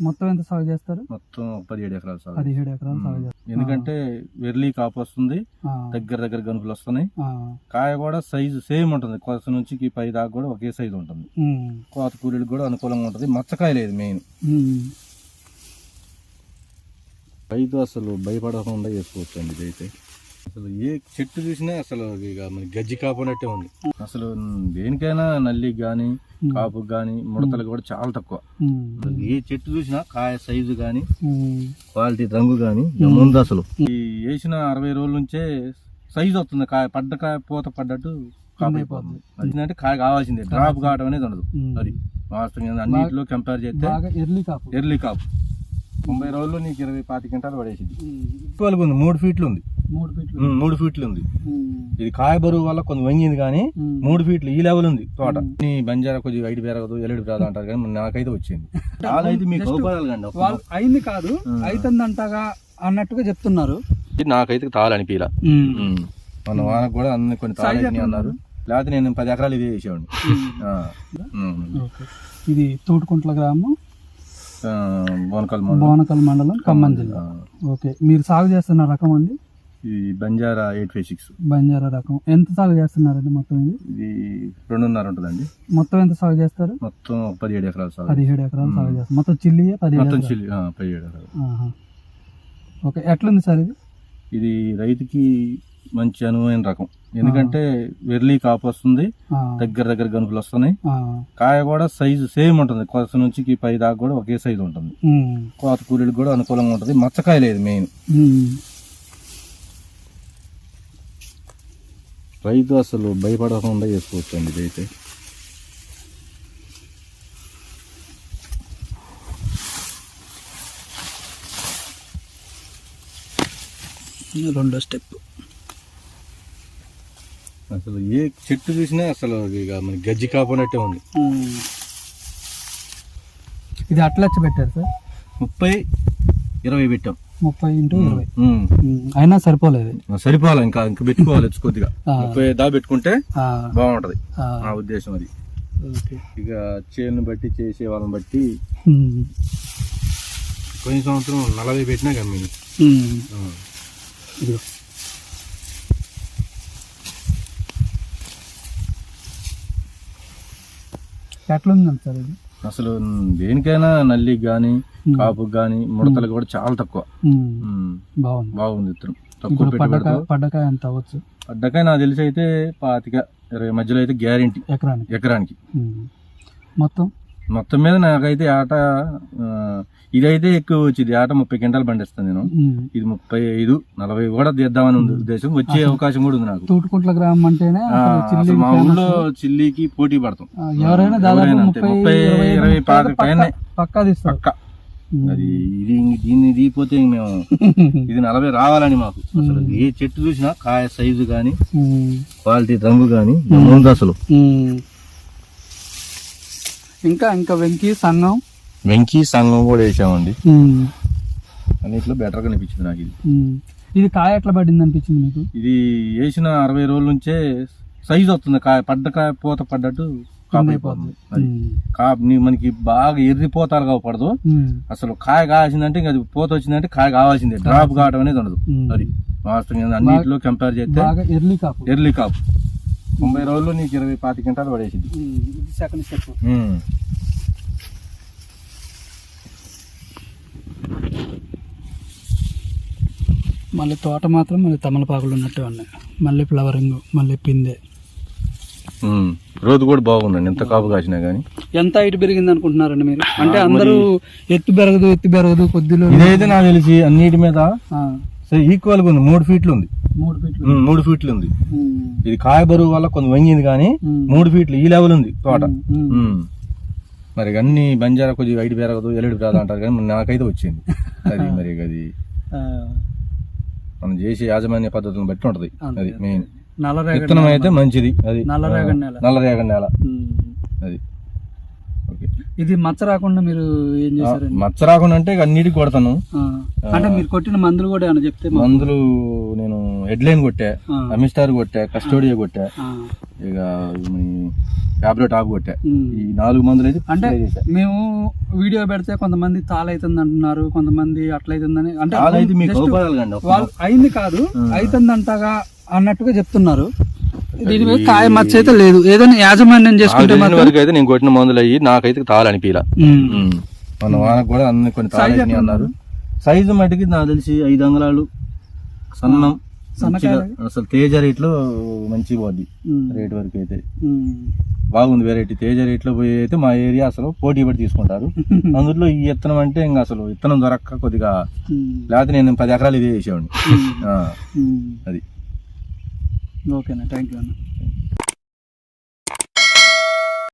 మొత్తం ఎంత సాగు చేస్తారు? మొత్తం పదిహేడు ఎకరాలు సాగు పదిహేడు ఎకరాలు సాగు. చేస్తారు. ఎందుకంటే వెర్లీ కాపు వస్తుంది దగ్గర దగ్గర గనుపులు వస్తున్నాయి. కాయ కూడా సైజు సేమ్ ఉంటుంది. కొస నుంచి పై దాకా కూడా ఒకే సైజు ఉంటుంది. కోత కూలీలకు కూడా అనుకూలంగా ఉంటుంది. మచ్చకాయ లేదు మెయిన్. రైతు అసలు భయపడకుండా చేసుకోవచ్చు అండి ఇదైతే. అసలు ఏ చెట్టు చూసినా అసలు ఇక మన గజ్జి కాపునట్టే ఉంది. అసలు దేనికైనా నల్లికి కానీ కాపుకి కానీ ముడతలకు కూడా చాలా తక్కువ. ఏ చెట్టు చూసినా కాయ సైజు కానీ క్వాలిటీ రంగు కానీ ముందు అసలు. ఈ వేసిన అరవై రోజుల నుంచే సైజు వస్తుంది. కాయ పడ్డ కాయ పూత పడ్డట్టు కాపు అయిపోతుంది. అదేంటంటే కాయ కావాల్సిందే. డ్రాప్ కావడం అనేది ఉండదు. అది వాస్తవంగా అన్నిటిలో కంపేర్ చేస్తే బాగా ఎర్లీ కాపు. ఎర్లీ కాపు. తొంభై రోజుల్లో నీకు ఇరవై పాతి గంటలు పడేసింది. ఉంది. మూడు ఫీట్లు ఉంది. మూడు ఫీట్లు. మూడు ఫీట్లు ఉంది ఇది కాయ బరువు వల్ల కొంచెం వంగింది కానీ. మూడు ఫీట్లు ఈ లెవెల్ ఉంది తోట. నీ బంజారా కొద్దిగా వైట్ పెరగదు ఎల్లుడి పెరగదు అంటారు కానీ నాకైతే వచ్చింది. అయితే మీకు వాళ్ళు అయింది కాదు. అవుతుందంటగా అన్నట్టుగా చెప్తున్నారు. ఇది నాకైతే తాళ మన వానకు కూడా అన్ని కొన్ని తాళని అన్నారు. లేకపోతే నేను పది ఎకరాలు ఇదే. ఓకే. ఇది తోటుకుంట్ల గ్రామం? బోనకల్ మండలం. బోనకల్ మండలం ఖమ్మం జిల్లా. ఓకే. మీరు సాగు చేస్తున్న రకం అండి? ఇది Banjara eight five six. Banjara రకం. ఎంత సాగు చేస్తున్నారండి మొత్తం ఇది? ఇది రెండున్నర ఉంటుందండి. మొత్తం ఎంత సాగు చేస్తారు? మొత్తం పదిహేడు ఎకరాలు సాగు పదిహేడు ఎకరాలు సాగు చేస్తారు. మొత్తం చిల్లి మొత్తం. చిల్లి పదిహేడు ఎకరాలు. ఓకే ఎట్లుంది సార్ ఇది? ఇది రైతుకి మంచి అనువైన రకం. ఎందుకంటే వెర్లీ కాపు వస్తుంది దగ్గర దగ్గర గనుపులు వస్తున్నాయి. కాయ కూడా సైజు సేమ్ ఉంటుంది. కొస నుంచి ఈ పై దాకా కూడా ఒకే సైజు ఉంటుంది. కోత కూలీలకు కూడా అనుకూలంగా ఉంటుంది. మచ్చకాయ లేదు మెయిన్. రైతు అసలు భయపడకుండా చేసుకోవచ్చు అండి ఇదైతే. రెండో స్టెప్ అసలు ఏ చెట్టు చూసినా అసలు ఇక మన గజ్జి కాపునట్టే ఉంది. ఇది అట్లచ్చ పెట్టారు సార్? ముప్పై ఇరవై పెట్టాం. ముప్పై ఇంటూ ఇరవై. అయినా సరిపోలేదు. సరిపోవాలి ఇంకా ఇంకా పెట్టుకోవాలి కొద్దిగా. ముప్పై దా పెట్టుకుంటే బాగుంటది. ఆ, ఉద్దేశం అది. ఇక చేనుని బట్టి చేసే వాళ్ళని బట్టి పోయిన సంవత్సరం నలభై పెట్టినా. ఇదిగో. ఎట్లుందండి సార్ ఇది. అసలు దేనికైనా నల్లికి కానీ కాపుకి కానీ ముడతలకు కూడా చాలా తక్కువ. బాగుంది. బాగుంది ఇత్తనం తక్కువ పడ్డకాయ ఎంత అవ్వచ్చు? పడ్డకాయ నాకు తెలిసి అయితే పాతిక ఇరవై మధ్యలో అయితే గ్యారంటీ. ఎకరానికి. ఎకరానికి. మొత్తం? మొత్తం మీద నాకైతే ఆట ఇదైతే ఎక్కువ వచ్చింది. ఆట ముప్పై క్వింటాలు పండిస్తాను నేను. ఇది ముప్పై ఐదు నలభై కూడా తీద్దామని ఉంది ఉద్దేశం. వచ్చే అవకాశం కూడా ఉంది నాకు. తూటుకుంట్ల గ్రామం అంటేనే అసలు మా. ఊళ్ళో చిల్లికి పోటీ పడతాం. ఎవరైనా దాదాపు. ముప్పై ఇరవై పైనే. పక్కా తీస్తారు. పక్క. అది ఇది దీన్ని దీపోతే ఇంక మేము ఇది నలభై రావాలని మాకు. అసలు ఏ చెట్టు చూసినా కాయ సైజు కానీ. క్వాలిటీ రంగు కానీ అసలు. ఇంకా ఇంకా వెంకీ సంఘం వెంకీ సంఘం కూడా వేసామండి. అన్నిట్లో బెటర్ కనిపించింది నాకు ఇది. ఇది కాయ ఎట్లా పడింది అనిపించింది మీకు? ఇది వేసిన అరవై రోజుల నుంచే సైజు వస్తుంది. కాయ పడ్డ కాయ పూత పడ్డట్టు కాపు మనకి బాగా ఎర్రిపోతాలు కావపడదు ఉమ్. అసలు కాయ కావాల్సిందంటే ఇంకా అది పూత వచ్చిందంటే కాయ కావాల్సిందే. డ్రాప్ కావడం అనేది ఉండదు. అది వాస్తవంగా అన్నిటిలో కంపేర్ చేస్తే ఎర్లీ కాపు. ఎర్లీ కాపు. తొంభై రోజుల్లో నీకు ఇరవై పాతి గంటలు పడేసింది. ఉమ్. ఇది సెకండ్ స్టెప్ ఉమ్. మళ్ళీ తోట మాత్రం మళ్ళీ తమలపాకులు ఉన్నట్టు ఉన్నాయి. మళ్ళీ ఫ్లవరింగ్ మళ్ళీ పిందె. రోజు కూడా బాగుందండి ఎంత కాపు కాసినా గానీ. ఎంత హైట్ పెరిగింది అనుకుంటున్నారండి మీరు? అంటే అందరూ ఎత్తు పెరగదు ఎత్తు పెరగదు కొద్దిలో ఇదైతే నాకు తెలిసి అన్నిటి మీద ఆ, ఈక్వల్గా ఉంది. మూడు ఫీట్లు ఉంది. మూడు ఫీట్లు మూడు ఫీట్లు ఉంది. ఇది కాయ బరువు వల్ల కొంచెం వంగింది కానీ. మూడు ఫీట్లు ఈ లెవెల్ ఉంది తోట. మరి అన్ని బంజారా కొద్దిగా వైట్ పెరగదు ఎల్లుడి పెరగదు అంటారు కానీ నాకైతే వచ్చింది. అది మరి అది. మనం చేసే యాజమాన్య పద్ధతులను బట్టి ఉంటది. అది మెయిన్. విత్తనం అయితే మంచిది అది. నల్లరేగడి నేల. అది. ఇది మచ్చ రాకుండా మీరు ఏం చేశారండి? మచ్చ రాకుండా అంటే అన్నిటికి కొడతాను. అంటే మీరు కొట్టిన మందులు కూడా ఏమైనా చెప్తే మందులు నేను హెడ్లైన్ కొట్టా. అమిస్టార్ కొట్టా కస్టోడియా కొట్టా. ఇక ఫ్యాబ్లో టాప్ కొట్టా. ఈ నాలుగు మందులు అయితే అంటే. మేము వీడియో పెడితే కొంతమంది తాళైతుంది అంటున్నారు కొంతమంది అట్లయితుందని అంటే అయింది కాదు అయితుందంటగా అన్నట్టుగా చెప్తున్నారు. దీని మీద కాయ మచ్చ అయితే లేదు. ఏదైనా యాజమాన్యం చేసుకుంటే మాత్రం వరకు అయితే నేను కొట్టిన మందులు అయ్యి నాకైతే తాళనిపిలా. మన వానకు కూడా అన్ని కొన్ని తాళని అన్నారు. సైజు మటుకి నాకు తెలిసి ఐదు అంగుళాలు. సన్నం. అసలు తేజ రేట్లో మంచి పోద్ది. రేట్ వరకు అయితే. బాగుంది వెరైటీ తేజ రేట్లో పోయి అయితే మా ఏరియా అసలు పోటీ పడి తీసుకుంటారు. అందులో ఈ విత్తనం అంటే ఇంకా అసలు విత్తనం దొరక్క కొద్దిగా. లేకపోతే నేను పది ఎకరాలు ఇదే చేసేవాడిని. అది. ఓకేనా థ్యాంక్ యూ అన్న.